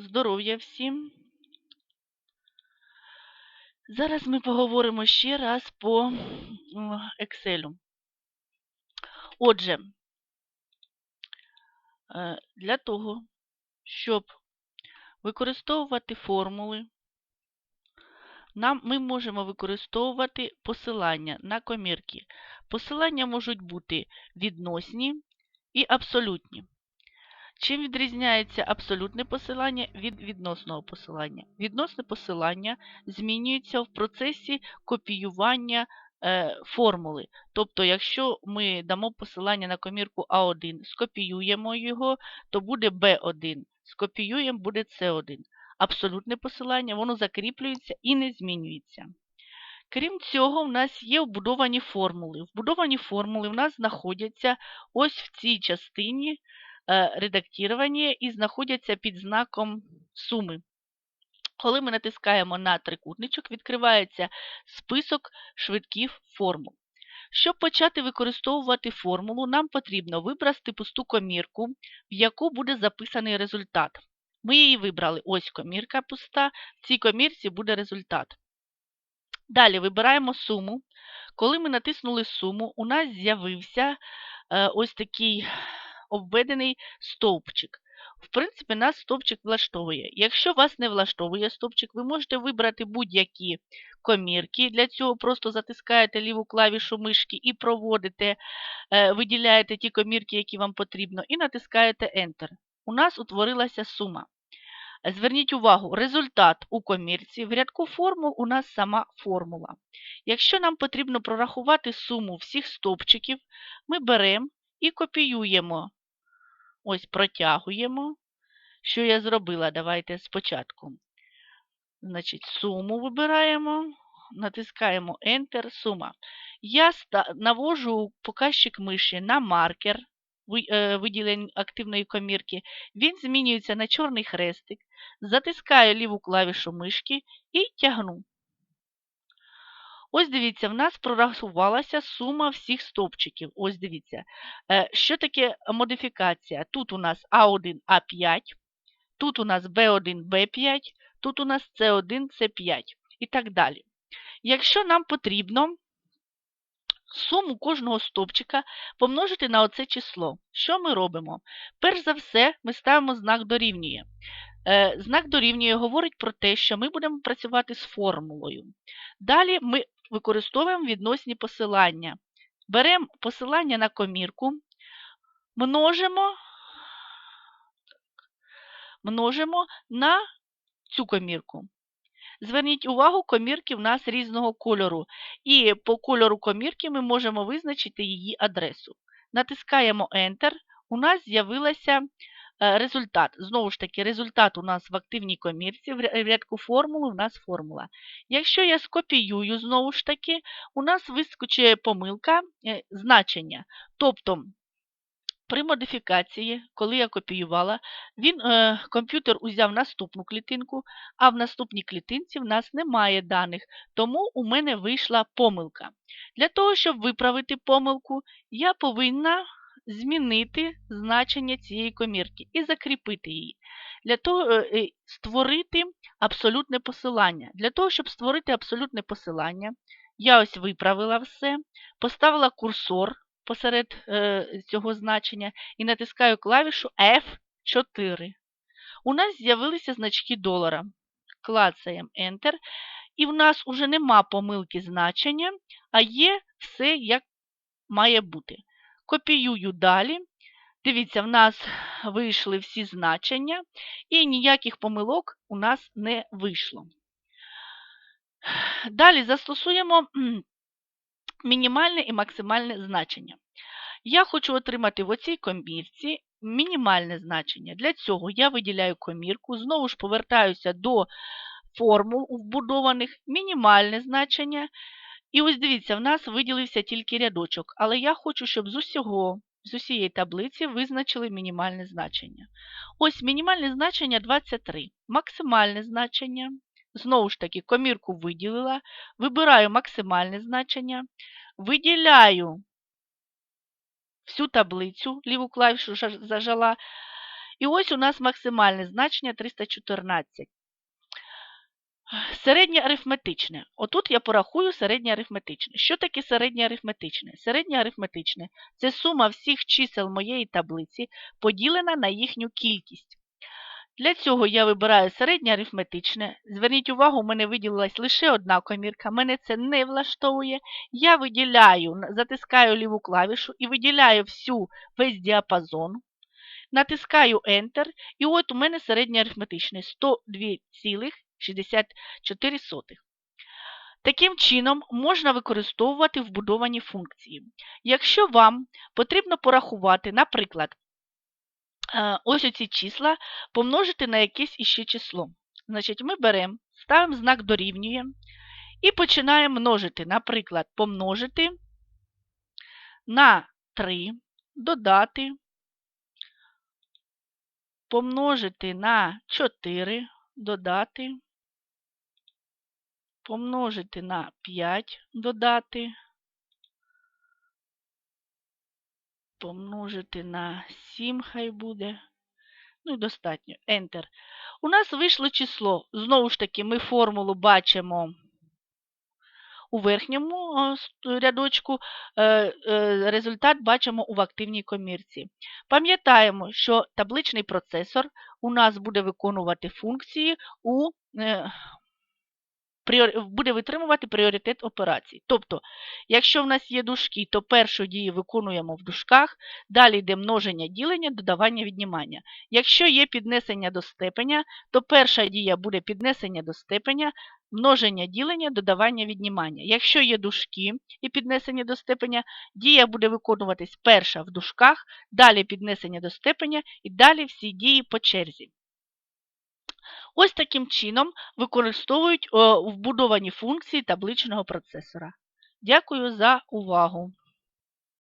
Здоров'я всім. Зараз ми поговоримо ще раз по Excel. Отже, е, для того, щоб використовувати формули, нам, ми можемо використовувати посилання на комірки. Посилання можуть бути відносні і абсолютні. Чим відрізняється абсолютне посилання від відносного посилання? Відносне посилання змінюється в процесі копіювання е, формули. Тобто, якщо ми дамо посилання на комірку А1, скопіюємо його, то буде Б1. Скопіюємо, буде С1. Абсолютне посилання, воно закріплюється і не змінюється. Крім цього, в нас є вбудовані формули. Вбудовані формули в нас знаходяться ось в цій частині редактування і знаходяться під знаком суми. Коли ми натискаємо на трикутничок, відкривається список швидких формул. Щоб почати використовувати формулу, нам потрібно вибрати пусту комірку, в яку буде записаний результат. Ми її вибрали. Ось комірка пуста, в цій комірці буде результат. Далі вибираємо суму. Коли ми натиснули суму, у нас з'явився е, ось такий обведений стовпчик. В принципі, нас стовпчик влаштовує. Якщо вас не влаштовує стовпчик, ви можете вибрати будь-які комірки. Для цього просто затискаєте ліву клавішу мишки і проводите, е, виділяєте ті комірки, які вам потрібно, і натискаєте Enter. У нас утворилася сума. Зверніть увагу, результат у комірці, в рядку формул у нас сама формула. Якщо нам потрібно прорахувати суму всіх стовпчиків, ми беремо і копіюємо. Ось протягуємо. Що я зробила? Давайте спочатку. Значить, суму вибираємо, натискаємо Enter, сума. Я навожу показчик миші на маркер виділень активної комірки. Він змінюється на чорний хрестик, затискаю ліву клавішу мишки і тягну. Ось дивіться, в нас прорахувалася сума всіх стовпчиків. Ось дивіться. Е, що таке модифікація? Тут у нас А1, А5, тут у нас Б1, Б5, тут у нас С1, С5 і так далі. Якщо нам потрібно суму кожного стовпчика помножити на оце число, що ми робимо? Перш за все, ми ставимо знак дорівнює. Е, знак дорівнює говорить про те, що ми будемо працювати з формулою. Далі ми використовуємо відносні посилання. Беремо посилання на комірку, множимо, множимо на цю комірку. Зверніть увагу, комірки в нас різного кольору. І по кольору комірки ми можемо визначити її адресу. Натискаємо Enter. У нас з'явилася результат. Знову ж таки, результат у нас в активній комірці, в рядку формули у нас формула. Якщо я скопіюю, знову ж таки, у нас вискочує помилка е, значення. Тобто, при модифікації, коли я копіювала, він, е, комп'ютер узяв наступну клітинку, а в наступній клітинці в нас немає даних, тому у мене вийшла помилка. Для того, щоб виправити помилку, я повинна змінити значення цієї комірки і закріпити її. Для того е, е, створити абсолютне посилання. Для того, щоб створити абсолютне посилання, я ось виправила все, поставила курсор посеред е, цього значення і натискаю клавішу F4. У нас з'явилися значки долара. Клацаємо Enter. І в нас вже нема помилки значення, а є все, як має бути. Копіюю далі. Дивіться, в нас вийшли всі значення, і ніяких помилок у нас не вийшло. Далі застосуємо мінімальне і максимальне значення. Я хочу отримати в оцій комірці мінімальне значення. Для цього я виділяю комірку, знову ж повертаюся до формул вбудованих, мінімальне значення. І ось дивіться, в нас виділився тільки рядочок, але я хочу, щоб з усього, з усієї таблиці визначили мінімальне значення. Ось мінімальне значення 23, максимальне значення. Знову ж таки, комірку виділила, вибираю максимальне значення, виділяю всю таблицю, ліву клавішу зажала, І ось у нас максимальне значення 314. Середнє арифметичне. Отут я порахую середнє арифметичне. Що таке середнє арифметичне? Середнє арифметичне це сума всіх чисел моєї таблиці, поділена на їхню кількість. Для цього я вибираю середнє арифметичне. Зверніть увагу, у мене виділилась лише одна комірка, мене це не влаштовує. Я виділяю, затискаю ліву клавішу і виділяю всю весь діапазон. Натискаю Enter, і от у мене середнє арифметичне 102,64. Таким чином, можна використовувати вбудовані функції. Якщо вам потрібно порахувати, наприклад, е, ось оці числа помножити на якесь іще число. Значить, ми беремо, ставимо знак дорівнює і починаємо множити. Наприклад, помножити на 3, додати, помножити на 4, додати, помножити на 5, додати, помножити на 7 хай буде. Ну і достатньо. Enter. У нас вийшло число. Знову ж таки, ми формулу бачимо у верхньому рядочку, е, е, результат бачимо у активній комірці. Пам'ятаємо, що табличний процесор у нас буде виконувати функції у е, буде витримувати пріоритет операцій. Тобто, якщо в нас є дужки, то першу дію виконуємо в дужках, далі йде множення ділення, додавання віднімання. Якщо є піднесення до степеня, то перша дія буде піднесення до степеня, множення ділення, додавання віднімання. Якщо є дужки і піднесення до степеня, дія буде виконуватись перша в дужках, далі піднесення до степеня і далі всі дії по черзі. Ось таким чином використовують вбудовані функції табличного процесора. Дякую за увагу!